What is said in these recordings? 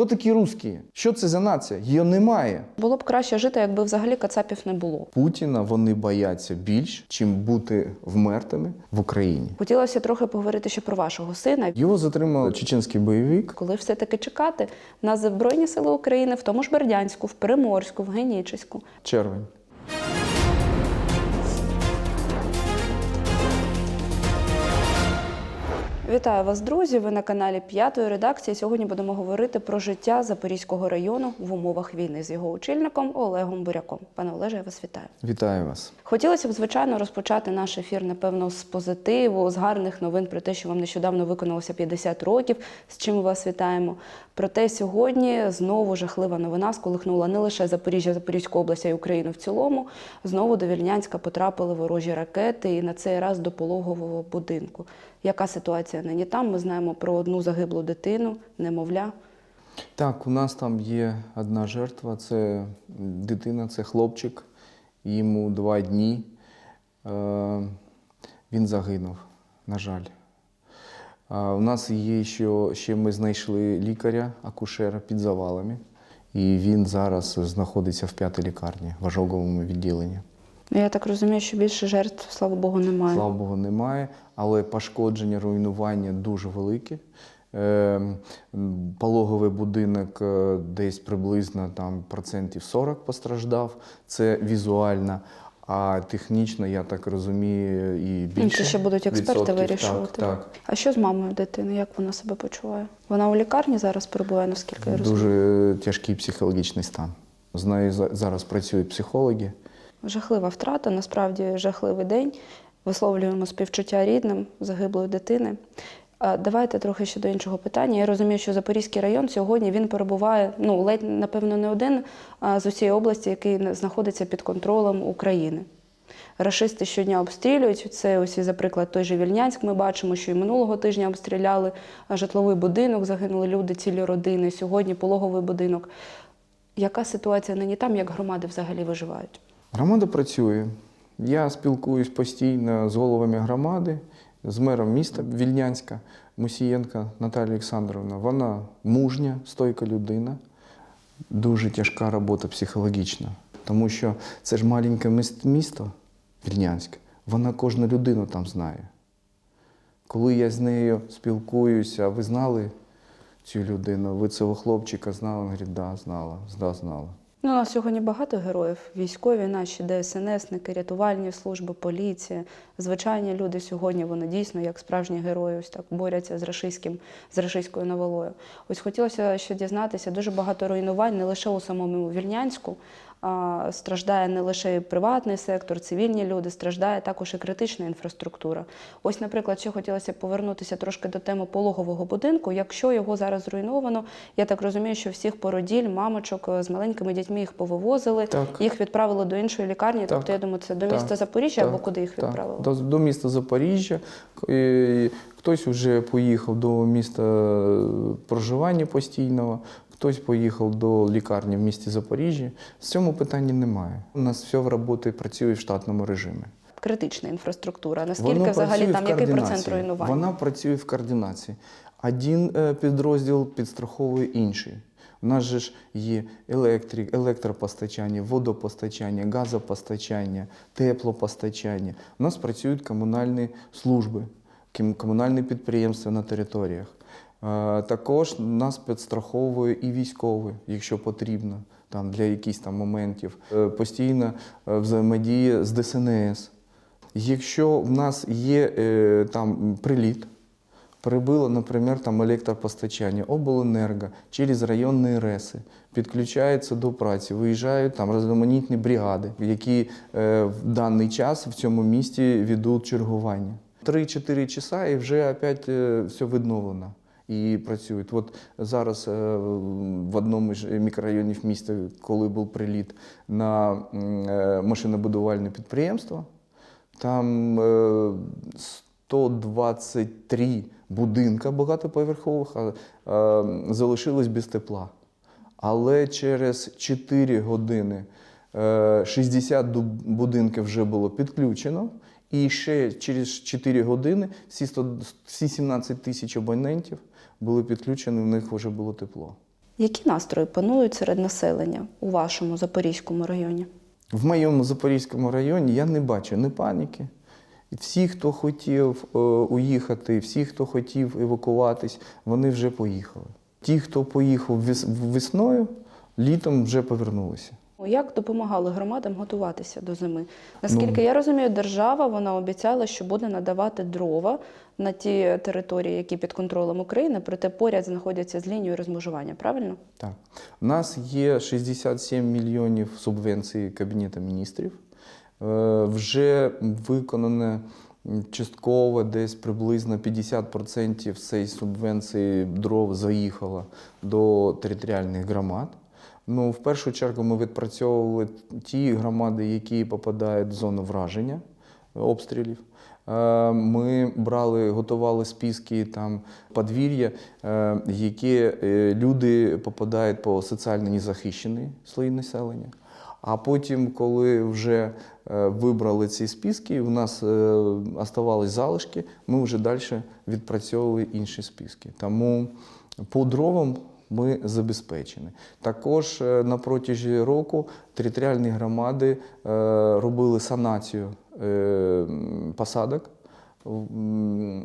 Хто такі русські? Що це за нація? Її немає. Було б краще жити, якби взагалі кацапів не було. Путіна вони бояться більш, чим бути вмертими в Україні. Хотілося трохи поговорити ще про вашого сина. Його затримав чеченський бойовик. Коли все-таки чекати на Збройні Сили України в тому ж Бердянську, в Приморську, в Генічеську. Червень. Вітаю вас, друзі! Ви на каналі п'ятої редакції. Сьогодні будемо говорити про життя Запорізького району в умовах війни з його очільником Олегом Буряком. Пане Олеже, я вас вітаю. Вітаю вас. Хотілося б, звичайно, розпочати наш ефір, напевно, з позитиву, з гарних новин про те, що вам нещодавно виконалося 50 років, з чим ми вас вітаємо. Проте сьогодні знову жахлива новина сколихнула не лише Запоріжжя, Запорізьку область, а й Україну в цілому. Знову до Вільнянська потрапили ворожі ракети, і на цей раз до пологового будинку. Яка ситуація нині там? Ми знаємо про одну загиблу дитину, немовля. Так, у нас там є одна жертва. Це дитина, це хлопчик. Йому два дні. Е, він загинув, на жаль. А у нас є ще, ще ми знайшли лікаря, акушера під завалами. І він зараз знаходиться в п'ятій лікарні в ожоговому відділенні. Ну, Я так розумію, що більше жертв, слава Богу, немає. Слава Богу, немає, але пошкодження, руйнування дуже великі. Е, Пологовий будинок е, десь приблизно там процентів 40 постраждав. Це візуально. А технічно, я так розумію, і більше. Ну, Це ще будуть експерти відсотків. вирішувати. Так, так. А що з мамою дитини? Як вона себе почуває? Вона у лікарні зараз перебуває, наскільки я розумію. Дуже тяжкий психологічний стан. З нею за- зараз працюють психологи. Жахлива втрата, насправді жахливий день. Висловлюємо співчуття рідним загиблої дитини. Давайте трохи ще до іншого питання. Я розумію, що Запорізький район сьогодні він перебуває, ну ледь напевно не один з усієї області, який знаходиться під контролем України. Рашисти щодня обстрілюють. Це ось, за приклад, той же Вільнянськ. Ми бачимо, що і минулого тижня обстріляли житловий будинок, загинули люди, цілі родини. Сьогодні пологовий будинок. Яка ситуація нині там, як громади взагалі виживають? Громада працює. Я спілкуюсь постійно з головами громади, з мером міста Вільнянська, Мусієнка Наталія Олександровна. Вона мужня, стойка людина, дуже тяжка робота психологічна. Тому що це ж маленьке місто Вільнянське, вона кожну людину там знає. Коли я з нею спілкуюся, ви знали цю людину? Ви цього хлопчика знали? Він говорить, да, знала, да, знала. Ну, у нас сьогодні багато героїв. Військові наші, ДСНСники, рятувальні служби, поліція. Звичайні люди сьогодні вони дійсно як справжні герої, ось так борються з рашистським, з рашистською навалою. Ось хотілося ще дізнатися дуже багато руйнувань не лише у самому Вільнянську. Страждає не лише і приватний сектор, цивільні люди, страждає також і критична інфраструктура. Ось, наприклад, ще хотілося повернутися трошки до теми пологового будинку. Якщо його зараз зруйновано, я так розумію, що всіх породіль, мамочок е, з маленькими дітьми їх повивозили, Так. їх відправили до іншої лікарні. Так. Тобто, я думаю, це до Так. міста Запоріжжя або куди їх відправили? До, до міста Запоріжжя. Хтось вже поїхав до міста е, проживання постійного, хтось поїхав до лікарні в місті Запоріжжя. З цьому питання немає. У нас все в роботі працює в штатному режимі. Критична інфраструктура. Наскільки Воно взагалі там який процент руйнувань? Вона працює в координації. Один е, підрозділ підстраховує інший. У нас же ж є електрик, електропостачання, водопостачання, газопостачання, теплопостачання. У нас працюють комунальні служби, комунальні підприємства на територіях. Е, Також нас підстраховує і військовий, якщо потрібно, там, для якихось там моментів. Е, Постійно е, взаємодія з ДСНС. Якщо в нас є там приліт, прибило, наприклад, там електропостачання, обленерго через районні РЕСи, підключаються до праці, виїжджають там різноманітні бригади, які в даний час в цьому місті ведуть чергування. 3-4 часа і вже опять все відновлено. І працюють. От зараз е, в одному з мікрорайонів міста, коли був приліт на е, машинобудувальне підприємство, там е, 123 будинка багатоповерхових е, залишились без тепла. Але через 4 години е, 60 будинків вже було підключено, і ще через 4 години всі, 100, всі 17 тисяч абонентів були підключені, в них вже було тепло. Які настрої панують серед населення у вашому Запорізькому районі? В моєму Запорізькому районі я не бачу ні паніки. Всі, хто хотів е, уїхати, всі, хто хотів евакуватись, вони вже поїхали. Ті, хто поїхав весною, літом вже повернулися. Як допомагали громадам готуватися до зими? Наскільки я розумію, держава вона обіцяла, що буде надавати дрова на ті території, які під контролем України, проте поряд знаходяться з лінією розмежування. Правильно? Так. У нас є 67 мільйонів субвенцій Кабінету міністрів. Е, Вже виконано м, частково десь приблизно 50% цієї субвенції дров заїхало до територіальних громад. Ну, в першу чергу ми відпрацьовували ті громади, які попадають в зону враження обстрілів. Е, Ми брали, готували списки там подвір'я, е, які е, люди попадають по соціально незахищені слої населення. А потім, коли вже вибрали ці списки, у нас оставались залишки, ми вже далі відпрацьовували інші списки. Тому по дровам ми забезпечені. Також е, на протязі року територіальні громади е, робили санацію е, посадок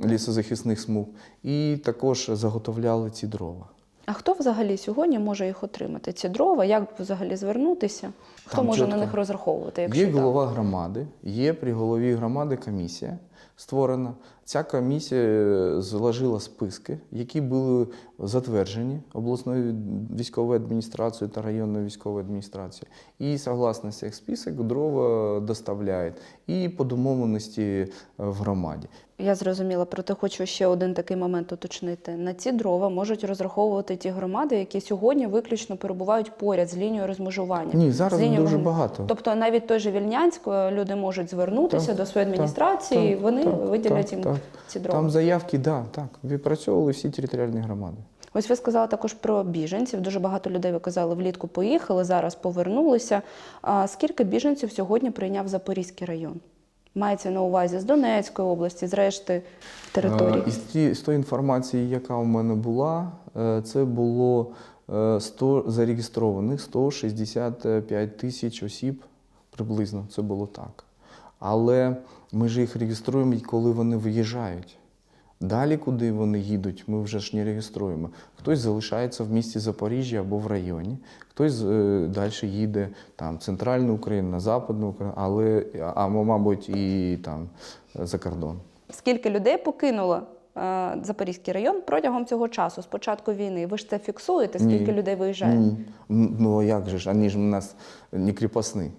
лісозахисних смуг і також заготовляли ці дрова. А хто взагалі сьогодні може їх отримати? Ці дрова, як взагалі звернутися? Хто Там може на них розраховувати? Якщо Є так? голова громади, є при голові громади комісія створена. Ця комісія е, зложила списки, які були затверджені обласною військовою адміністрацією та районною військовою адміністрацією. І согласно цих список дрова доставляють і по домовленості е, в громаді. Я зрозуміла, проте хочу ще один такий момент уточнити. На ці дрова можуть розраховувати ті громади, які сьогодні виключно перебувають поряд з лінією розмежування. Ні, зараз лінією дуже багато. Тобто навіть той же Вільнянськ е, люди можуть звернутися Так, до своєї адміністрації, так, і вони так, виділять так, їм так. Ці дрова. Там заявки, да, так, відпрацьовували всі територіальні громади. Ось ви сказали також про біженців. Дуже багато людей ви казали, влітку поїхали, зараз повернулися. А скільки біженців сьогодні прийняв Запорізький район? Мається на увазі з Донецької області, з решти територій. Е, Із з тої інформації, яка у мене була, е, це було е, 100 зареєстрованих 165 тисяч осіб приблизно. Це було так. Але ми ж їх реєструємо, коли вони виїжджають. Далі, куди вони їдуть, ми вже ж не реєструємо. Хтось залишається в місті Запоріжжя або в районі, хтось е, далі їде там, в центральну Україну, на Западну Україну, але, а, мабуть, і там за кордон. Скільки людей покинуло е, Запорізький район протягом цього часу, з початку війни? Ви ж це фіксуєте? Скільки Ні. людей виїжджає? Ні. Ну а як же ж? Вони ж у нас не кріпосні.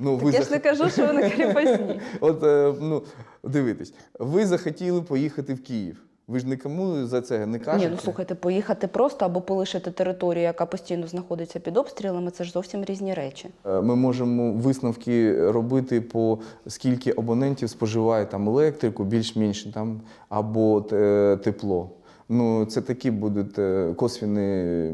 Ну, ви Я ж не кажу, що вони кріпосні. От, е, ну, дивитесь, ви захотіли поїхати в Київ. Ви ж нікому за це не кажете. Ні, ну слухайте, поїхати просто або полишити територію, яка постійно знаходиться під обстрілами, це ж зовсім різні речі. Е, Ми можемо висновки робити по скільки абонентів споживає там електрику, більш-менш там або е, тепло. Ну, це такі будуть косвіні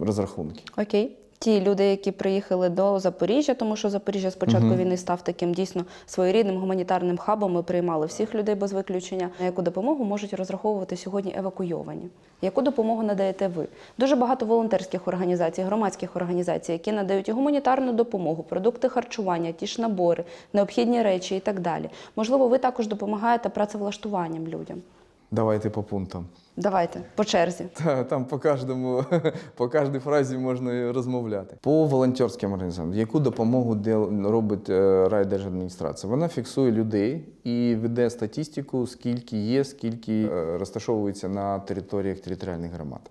розрахунки. Окей. Ті люди, які приїхали до Запоріжжя, тому що Запоріжжя з початку Мгм. війни став таким дійсно своєрідним гуманітарним хабом. Ми приймали всіх людей без виключення. На яку допомогу можуть розраховувати сьогодні евакуйовані? Яку допомогу надаєте ви? Дуже багато волонтерських організацій, громадських організацій, які надають і гуманітарну допомогу, продукти харчування, ті ж набори, необхідні речі і так далі. Можливо, ви також допомагаєте працевлаштуванням людям. Давайте по пунктам. Давайте по черзі. Та, там по кожному, по кожній фразі можна розмовляти. По волонтерським організаціям, яку допомогу робить е, райдержадміністрація? Вона фіксує людей і веде статистику, скільки є, скільки е, розташовується на територіях територіальних громад.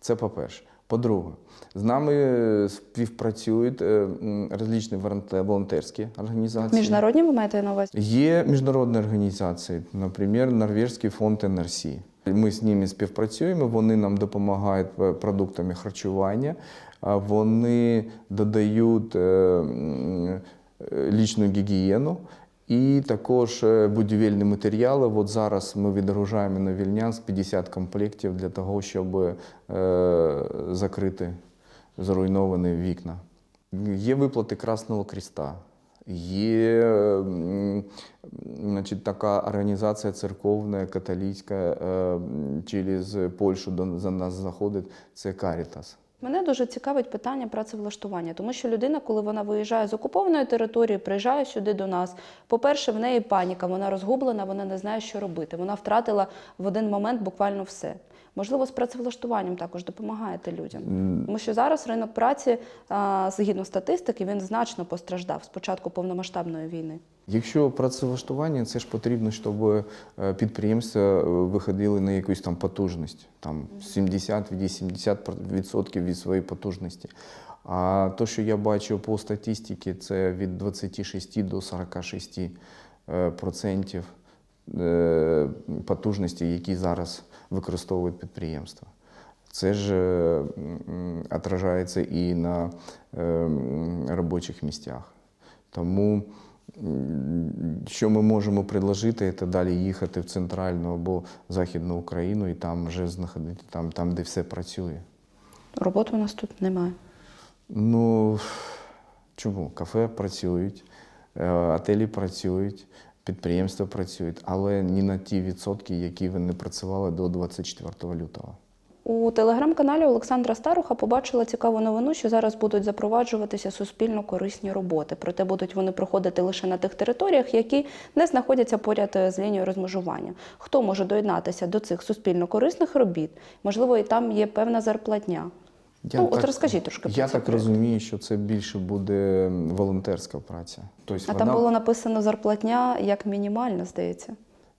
Це по-перше. По-друге, з нами е, співпрацюють е, различні волонтерські організації. Міжнародні ви маєте на увазі? Є міжнародні організації, наприклад, Норвезький фонд НРСі. Ми з ними співпрацюємо, вони нам допомагають е, продуктами харчування, вони додають лічну гігієну і також е, будівельні матеріали. От зараз ми відгружаємо на Вільнянськ 50 комплектів для того, щоб е, закрити зруйновані вікна. Є виплати Красного Креста. Є значить, така організація церковна, католицька, е, через Польщу до за нас заходить, це Карітас. Мене дуже цікавить питання працевлаштування, тому що людина, коли вона виїжджає з окупованої території, приїжджає сюди до нас. По-перше, в неї паніка, вона розгублена, вона не знає, що робити. Вона втратила в один момент буквально все. Можливо, з працевлаштуванням також допомагаєте людям. Тому що зараз ринок праці, згідно статистики, він значно постраждав з початку повномасштабної війни. Якщо працевлаштування, це ж потрібно, щоб е, підприємства е, виходили на якусь там потужність, там 70-80% від своєї потужності. А то, що я бачу по статистиці, це від 26 до 46 е, процентів е, потужності, які зараз використовують підприємства. Це ж е, м, отражається і на е, робочих місцях. Тому що ми можемо предложити, це далі їхати в центральну або західну Україну і там вже знаходити там, там де все працює. Роботи у нас тут немає. Ну чому? Кафе працюють, е, отелі працюють, підприємства працюють, але не на ті відсотки, які вони працювали до 24 лютого. У телеграм-каналі Олександра Старуха побачила цікаву новину, що зараз будуть запроваджуватися суспільно корисні роботи. Проте будуть вони проходити лише на тих територіях, які не знаходяться поряд е, з лінією розмежування. Хто може доєднатися до цих суспільно корисних робіт? Можливо, і там є певна зарплатня. Ну, от розкажіть трошки Я про так проект. розумію, що це більше буде волонтерська праця. Тобто А вона... там було написано зарплатня як мінімальна, здається.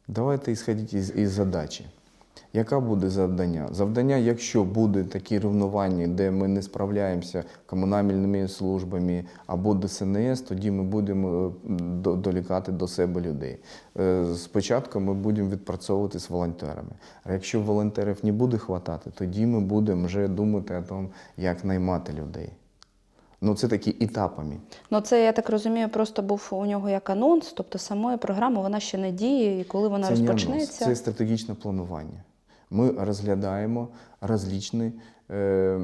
Давайте ісходити із, із задачі. Яка буде завдання? Завдання, якщо буде такі рівнування, де ми не справляємося комунальними службами або ДСНС, тоді ми будемо е, долікати до себе людей. Е, Спочатку ми будемо відпрацьовувати з волонтерами. А якщо волонтерів не буде хватати, тоді ми будемо вже думати о тому, як наймати людей. Ну, це такі етапами. Ну, це я так розумію, просто був у нього як анонс, тобто самої програми вона ще не діє, і коли вона це не анонс, розпочнеться. це стратегічне планування. Ми розглядаємо различні е,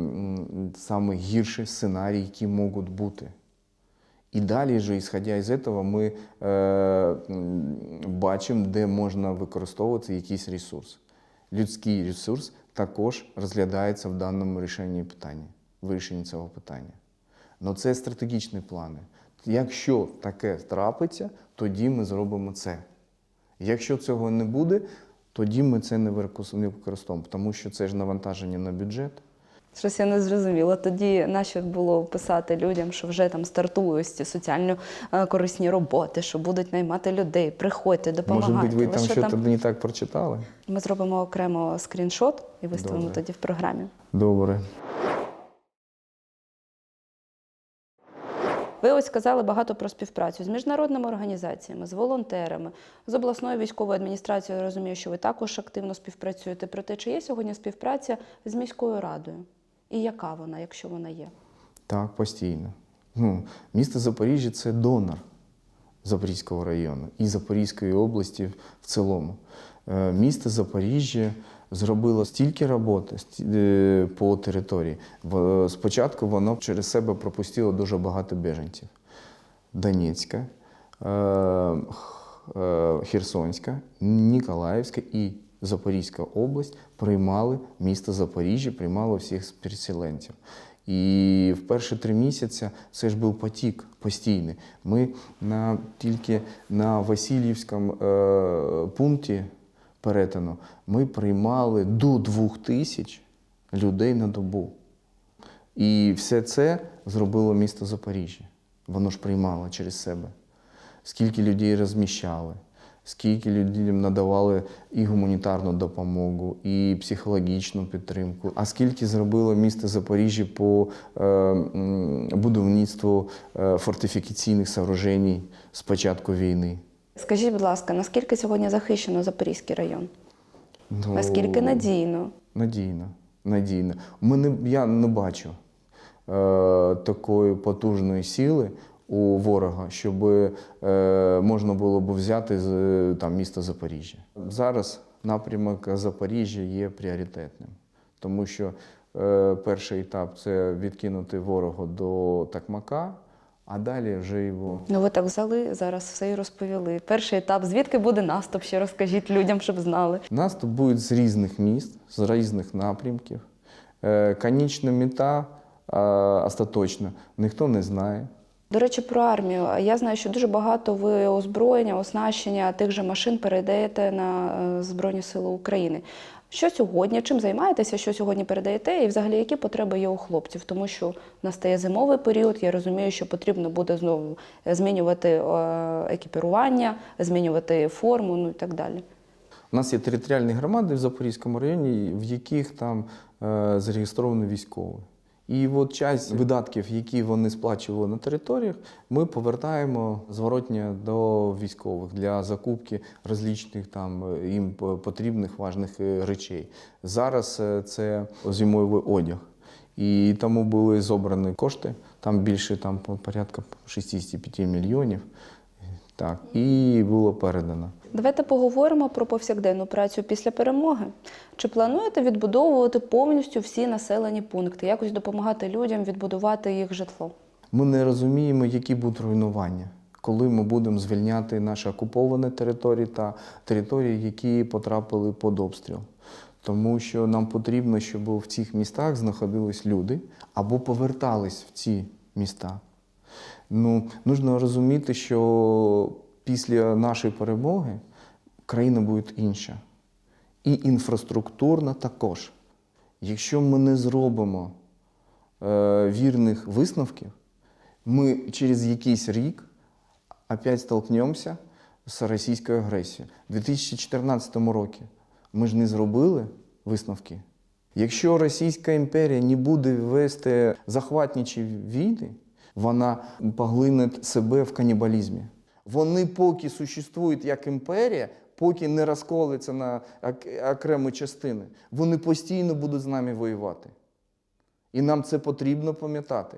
гірші сценарії, які можуть бути. І далі, вже, ісходя із цього, ми е, бачимо, де можна використовувати якийсь ресурс. Людський ресурс також розглядається в даному рішенні питання, вирішенні цього питання. Ну це стратегічні плани. Якщо таке трапиться, тоді ми зробимо це. Якщо цього не буде, тоді ми це не використовуємо, тому що це ж навантаження на бюджет. Щось я не зрозуміла. Тоді нащо було писати людям, що вже там стартують ці соціально е, корисні роботи, що будуть наймати людей. Приходьте, допомагайте. Може бути, ви там щось там... не так прочитали? Ми зробимо окремо скріншот і виставимо Добре. тоді в програмі. Добре. Ви ось сказали багато про співпрацю з міжнародними організаціями, з волонтерами, з обласною військовою адміністрацією. Я розумію, що ви також активно співпрацюєте. Проте, чи є сьогодні співпраця з міською радою? І яка вона, якщо вона є? Так, постійно. Ну, місто Запоріжжя це донор Запорізького району і Запорізької області в цілому. Е, Місто Запоріжжя зробило стільки роботи е, по території. Спочатку воно через себе пропустило дуже багато біженців. Донецька, е, е, Херсонська, Ніколаївська і Запорізька область приймали місто Запоріжжя, приймало всіх переселенців. І в перші три місяці це ж був потік постійний. Ми на, тільки на Васильівському е, пункті перетину ми приймали до двох тисяч людей на добу. І все це зробило місто Запоріжжя. Воно ж приймало через себе. Скільки людей розміщали, скільки людям надавали і гуманітарну допомогу, і психологічну підтримку. А скільки зробило місто Запоріжжя по е, будівництву е, фортифікаційних сооружень з початку війни. Скажіть, будь ласка, наскільки сьогодні захищено Запорізький район? Ну, Наскільки надійно? Надійно, надійно. Ми не, я не бачу е, такої потужної сили у ворога, щоб е, можна було б взяти з там, міста Запоріжжя. Зараз напрямок Запоріжжя є пріоритетним, тому що е, перший етап це відкинути ворога до Такмака, а далі вже його. Ну ви так взяли зараз все і розповіли. Перший етап, звідки буде наступ? Ще розкажіть людям, щоб знали. Наступ буде з різних міст, з різних напрямків. Е, Конічна мета е, остаточна ніхто не знає. До речі, про армію. Я знаю, що дуже багато ви озброєння, оснащення тих же машин передаєте на е, Збройні Сили України. Що сьогодні? Чим займаєтеся? Що сьогодні передаєте? І взагалі які потреби є у хлопців? Тому що настає зимовий період. Я розумію, що потрібно буде знову змінювати е, екіпірування, змінювати форму, ну і так далі. У нас є територіальні громади в Запорізькому районі, в яких там е, зареєстровані військові. І от часть видатків, які вони сплачували на територіях, ми повертаємо зворотня до військових для закупки розлічних там е, їм потрібних важних е, речей. Зараз е, це зимовий одяг. І тому були зобрані кошти, там більше там по- порядка 65 мільйонів. Так, і було передано. Давайте поговоримо про повсякденну працю після перемоги. Чи плануєте відбудовувати повністю всі населені пункти, якось допомагати людям відбудувати їх житло? Ми не розуміємо, які будуть руйнування, коли ми будемо звільняти наші окуповані території та території, які потрапили під обстріл. Тому що нам потрібно, щоб в цих містах знаходились люди або повертались в ці міста. Ну, нужно розуміти, що після нашої перемоги країна буде інша. І інфраструктурна також. Якщо ми не зробимо е, вірних висновків, ми через якийсь рік опять столкнемося з російською агресією. У 2014 році ми ж не зробили висновки. Якщо Російська імперія не буде вести захватничі війни, вона поглине себе в канібалізмі. Вони поки существують як імперія, поки не розколиться на окремі частини, вони постійно будуть з нами воювати. І нам це потрібно пам'ятати.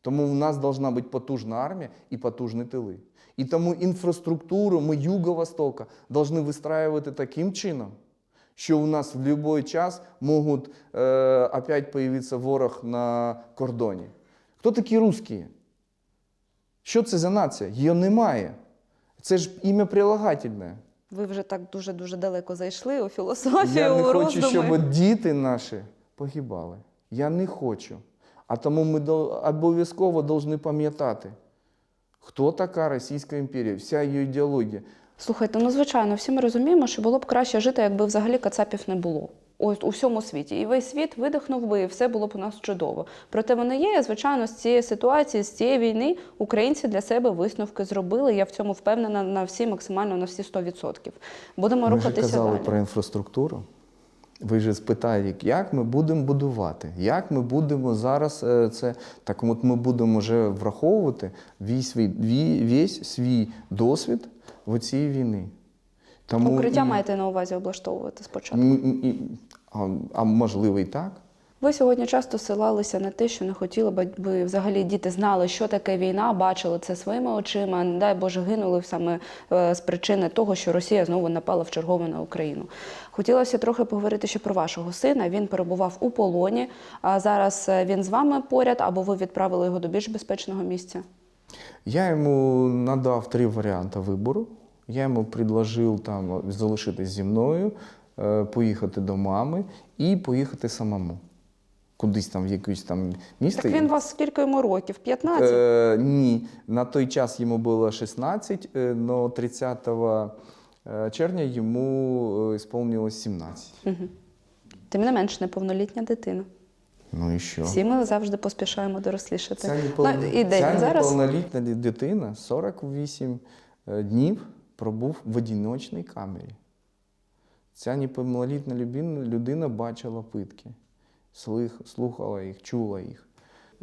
Тому в нас повинна бути потужна армія і потужні тили. І тому інфраструктуру ми Юго-Востока повинні вистраювати таким чином, що у нас в будь-який час можуть е, опять появитися ворог на кордоні. Хто такі русські? Що це за нація? Її немає. Це ж ім'я прилагательне. Ви вже так дуже дуже далеко зайшли у філософію, Я не у хочу, роздуми. щоб діти наші погибали. Я не хочу. А тому ми обов'язково повинні пам'ятати, хто така Російська імперія, вся її ідеологія. Слухайте, ну звичайно, всі ми розуміємо, що було б краще жити, якби взагалі кацапів не було. У всьому світі. І весь світ видихнув би, і все було б у нас чудово. Проте вони є, і, звичайно, з цієї ситуації, з цієї війни українці для себе висновки зробили. Я в цьому впевнена на всі, максимально на всі 100%. Будемо Ми рухатися казали далі. про інфраструктуру. Ви ж спитаєте, як ми будемо будувати, як ми будемо зараз е, це. Так от ми будемо вже враховувати весь свій, весь свій досвід в цій війни. Тому Укриття маєте на увазі облаштовувати спочатку. А, а можливо і так. Ви сьогодні часто силалися на те, що не хотіли б, аби взагалі діти знали, що таке війна, бачили це своїми очима. Не дай Боже, гинули саме е, з причини того, що Росія знову напала в чергове на Україну. Хотілося трохи поговорити ще про вашого сина. Він перебував у полоні. А зараз е, він з вами поряд, або ви відправили його до більш безпечного місця. Я йому надав три варіанти вибору. Я йому предложив там залишитись зі мною, поїхати до мами і поїхати самому. Кудись там в якесь там місто. Так він вас скільки йому років? 15? Е, ні, на той час йому було 16, але 30 е, червня йому е, сповнилось 17. Угу. Тим не менш, неповнолітня дитина. Ну і що? Всі ми завжди поспішаємо дорослішати. Ця, неповно... Ну, і Ця зараз? неповнолітня дитина 48 е, днів пробув в одиночній камері. Ця неповнолітня людина, бачила питки, слухала їх, чула їх.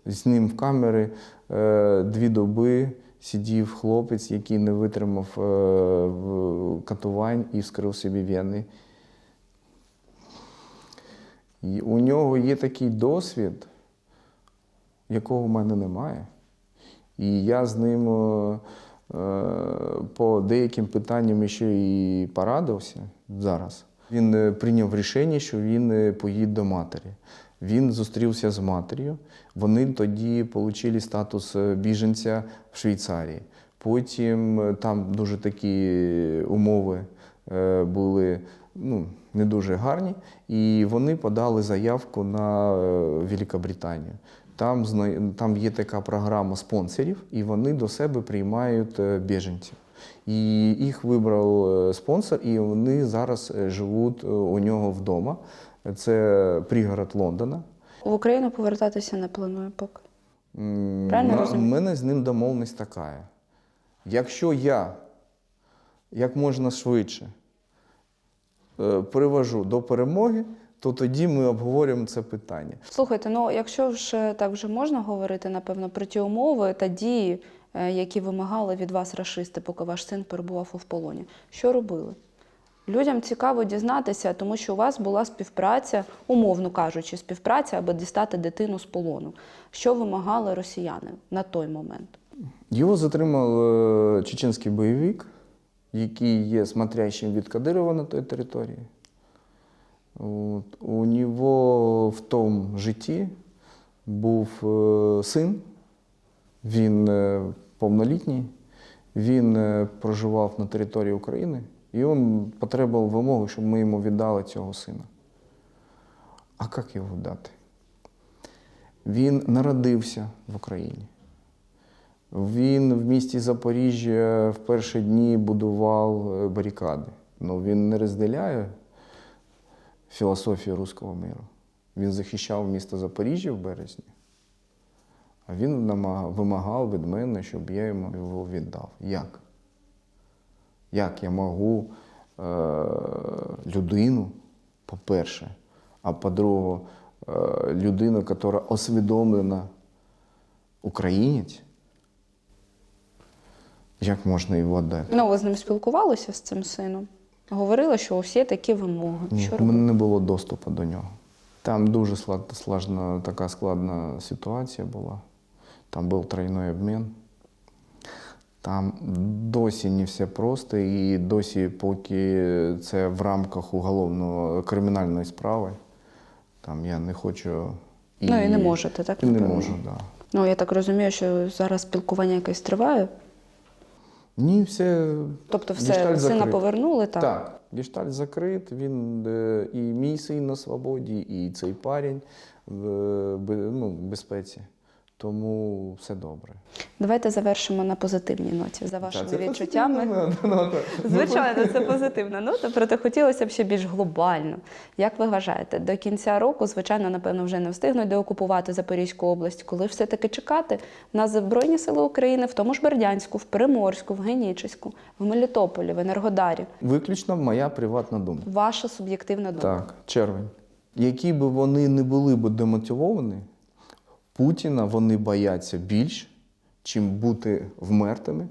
З ним в камері е, дві доби сидів хлопець, який не витримав е, катувань і вскрив собі вени. І у нього є такий досвід, якого в мене немає. І я з ним е, по деяким питанням ще і порадився зараз. Він е, прийняв рішення, що він е, поїде до матері. Він зустрівся з матір'ю. Вони тоді отримали статус е, біженця в Швейцарії. Потім там дуже такі умови були ну, не дуже гарні, і вони подали заявку на Великобританію. Там, там є така програма спонсорів, і вони до себе приймають біженців. І їх вибрав е, спонсор, і вони зараз е, живуть е, у нього вдома. Це пригород Лондона. В Україну повертатися не планую поки. Правильно? У мене з ним домовленість така. Якщо я як можна швидше привожу до перемоги, то тоді ми обговорюємо це питання. Слухайте, ну якщо вже так вже можна говорити, напевно, про ті умови та дії, які вимагали від вас рашисти, поки ваш син перебував у полоні. Що робили? Людям цікаво дізнатися, тому що у вас була співпраця, умовно кажучи, співпраця, аби дістати дитину з полону. Що вимагали росіяни на той момент? Його затримав е, чеченський бойовик, який є смотрящим від Кадирова на той території. От. У нього в тому житті був е, син, він е, повнолітній, він е, проживав на території України, і він потребував вимоги, щоб ми йому віддали цього сина. А як його дати? Він народився в Україні. Він в місті Запоріжжя в перші дні будував е, барикади. Ну, він не розділяє філософію руського миру. Він захищав місто Запоріжжя в березні, він намага- вимагав від мене, щоб я йому його віддав. Як? Як я можу е- людину, по-перше, а по-друге, е- людину, яка освідомлена українець, як можна його віддати? Ну, ви з ним спілкувалися з цим сином? Говорили, що є такі вимоги. Ні, в мене не було доступу до нього. Там дуже слад- сложна, така складна ситуація була. Там був тройний обмін. Там досі не все просто, і досі, поки це в рамках уголовного кримінальної справи, там я не хочу. Ну, і не можете, так, І не можу, так. Да. Ну, я так розумію, що зараз спілкування якесь триває. Ні, все. Тобто, все сина повернули, так? Так, гештальт закрит. Він е, і мій син на свободі, і цей парень в ну, безпеці. Тому все добре. Давайте завершимо на позитивній ноті за вашими Так, це відчуттями. ну, ну, ну. Звичайно, це позитивна нота, проте хотілося б ще більш глобально. Як ви вважаєте, до кінця року, звичайно, напевно, вже не встигнуть деокупувати Запорізьку область, коли все-таки чекати на Збройні Сили України в тому ж Бердянську, в Приморську, в Генічеську, в Мелітополі, в Енергодарі. Виключно моя приватна думка. Ваша суб'єктивна думка. Так, червень. Які б вони не були б демотивовані, Путіна вони бояться більш, чим бути вмертими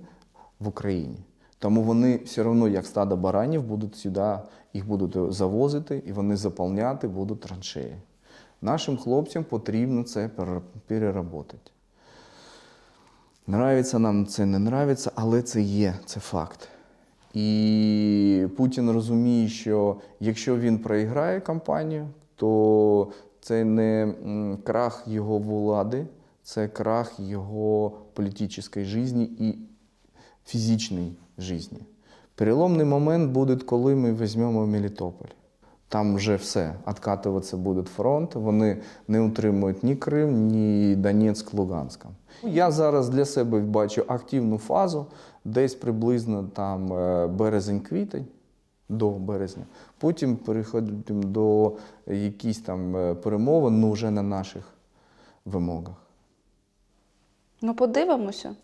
в Україні. Тому вони все одно, як стадо баранів, будуть сюди, їх будуть завозити, і вони заповняти будуть траншеї. Нашим хлопцям потрібно це пере- переработати. Нравиться нам це не нравиться, але це є, це факт. І Путін розуміє, що якщо він проіграє кампанію, то це не крах його влади, це крах його політичної житті і фізичної житті. Переломний момент буде, коли ми візьмемо Мелітополь. Там вже все, відкатуватися буде фронт. Вони не утримують ні Крим, ні Донецьк, Луганськ. Я зараз для себе бачу активну фазу, десь приблизно там е, березень-квітень до березня. Потім переходимо до якісь там е, перемовин, ну вже на наших вимогах. Ну, подивимося.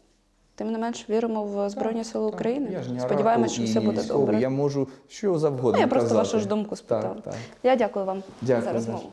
Тим не менш віримо в Збройні Сили Так, України. Сподіваємося, що все буде добре. Я можу що завгодно. Ну, я просто казати. вашу ж думку спитала. Так, так. Я дякую вам Дякую, за розмову.